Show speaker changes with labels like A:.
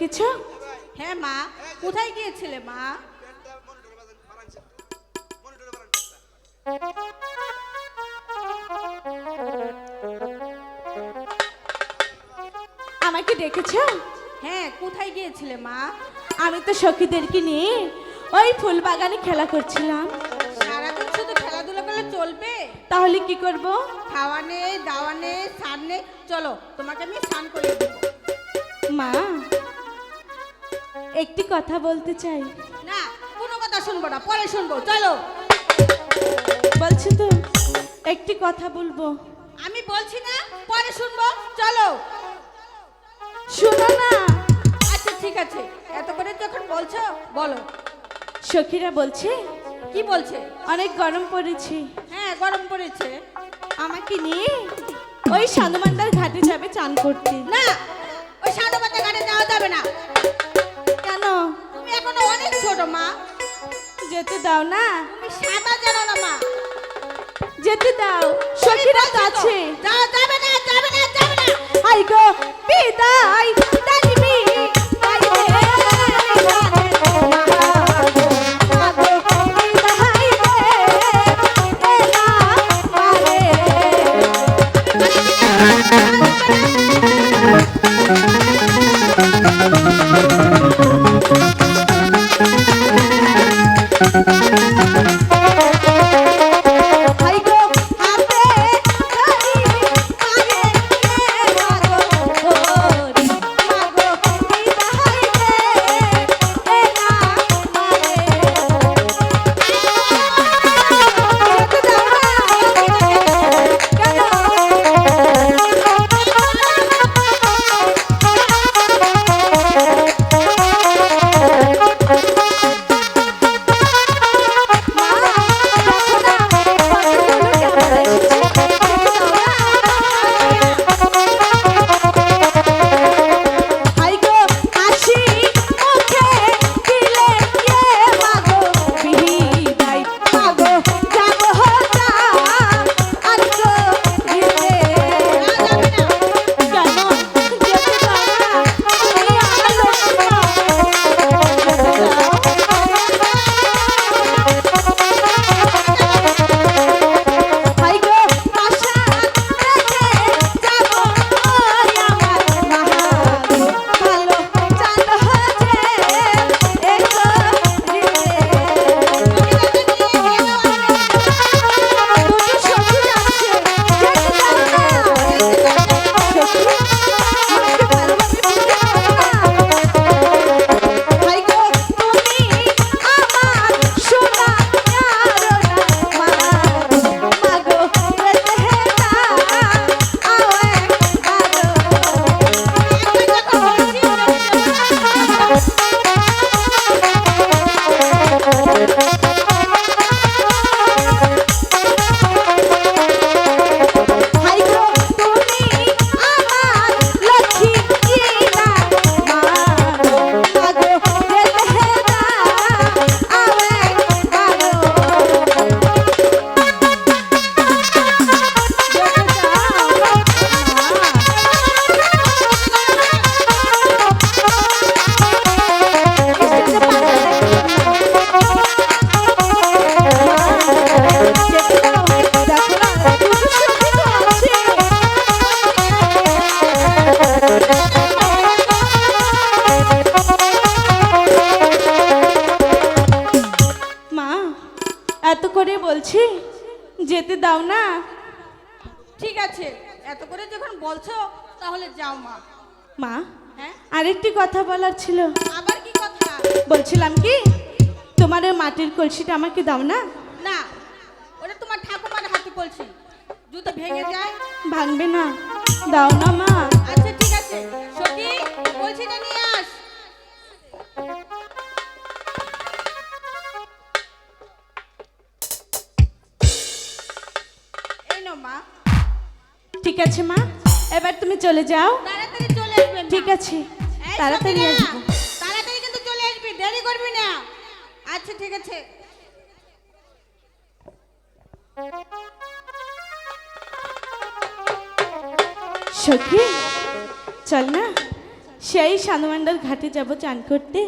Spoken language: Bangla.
A: ডেকেছো
B: হ্যাঁ মা। কোথায় গিয়েছিলে মা?
A: আমাকে ডেকেছো?
B: হ্যাঁ কোথায় গিয়েছিলে মা?
A: আমি তো সখীদেরকে নিয়ে ওই ফুল বাগানে খেলা করছিলাম।
B: সারাদিন শুধু খেলাধুলা করলে চলবে?
A: তাহলে কি করব?
B: খাওয়া নেই দাওয়া নেই স্নান নেই। চলো তোমাকে আমি স্নান করিয়ে দেবো।
A: মা একটি কথা বলতে চাই।
B: না কোনো কথা শুনব না পরে শুনব চলো।
A: বলছি তো একটি কথা বলব।
B: আমি বলছি না পরে শুনব চলো।
A: শোনো না।
B: আচ্ছা ঠিক আছে এত করে যখন বলছো বলো।
A: সখীরা বলছে
B: কি বলছে?
A: অনেক গরম পড়েছে।
B: হ্যাঁ গরম পড়েছে।
A: আমাকে নিয়ে ওই সানুমান্দার ঘাটে যাবে চান করতে।
B: না ওই সাধুবাতে ঘাটে যাওয়া যাবে না। এখনও অনেক ছোট মা।
A: যেতে দাও না।
B: তুমি সাঁতার জানো না মা।
A: যেতে দাও সখীরা আছে
B: যাবে না যাবে না যাবে না।
A: আই গো বিদায়। দাও না।
B: ঠিক আছে এত করে যখন বলছো তাহলে যাও মা।
A: মা
B: হ্যাঁ?
A: আরেকটি কথা বলার ছিল।
B: আবার কি কথা?
A: বলছিলাম কি তোমার ওই মাটির কলসিটা আমাকে দাও না।
B: না ওটা তোমার ঠাকুমার হাতে কলসি। জুতো ভেঙে যায়।
A: ভাঙবে না। দাও না মা।
B: নিও মা। ঠিক আছে মা।
A: এবার তুমি চলে যাও।
B: তাড়াতাড়ি চলে আসবে
A: ঠিক আছে। তাড়াতাড়ি আসবে।
B: তাড়াতাড়ি কিন্তু চলে আসবে দেরি করবি না। আচ্ছা ঠিক আছে।
A: সখী চল না। সেই সানুমান্ডল ঘাটে যাব চান করতে।